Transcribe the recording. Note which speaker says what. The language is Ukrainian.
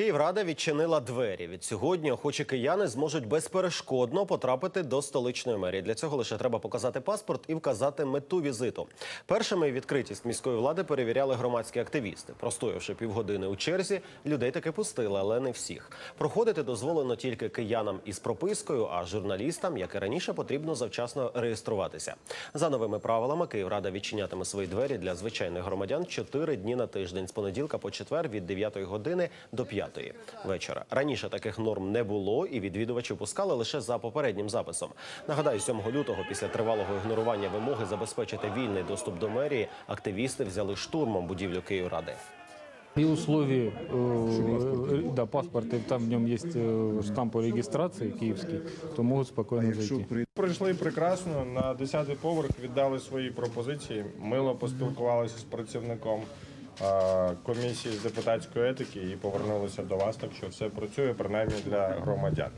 Speaker 1: Київрада відчинила двері. Від сьогодні охочі кияни зможуть безперешкодно потрапити до столичної мерії. Для цього лише треба показати паспорт і вказати мету візиту. Першими відкритість міської влади перевіряли громадські активісти. Простоявши півгодини у черзі, людей таки пустили, але не всіх. Проходити дозволено тільки киянам із пропискою, а журналістам, як і раніше, потрібно завчасно реєструватися. За новими правилами Київрада відчинятиме свої двері для звичайних громадян чотири дні на тиждень з понеділка по четвер від 9 години до 5 вечора. Раніше таких норм не було, і відвідувачів пускали лише за попереднім записом. Нагадаю, 7 лютого, після тривалого ігнорування вимоги забезпечити вільний доступ до мерії, активісти взяли штурмом будівлю Київради.
Speaker 2: При условии, э, да, паспорт, и там в нем есть э, штамп о регистрации киевский, то могут спокойно зайти.
Speaker 3: Прийшли прекрасно на 10-й поверх, віддали свої пропозиції. Мило поспілкувалися з працівником е, комісії з депутатської етики і повернулися до вас. Так що все працює принаймні для громадян.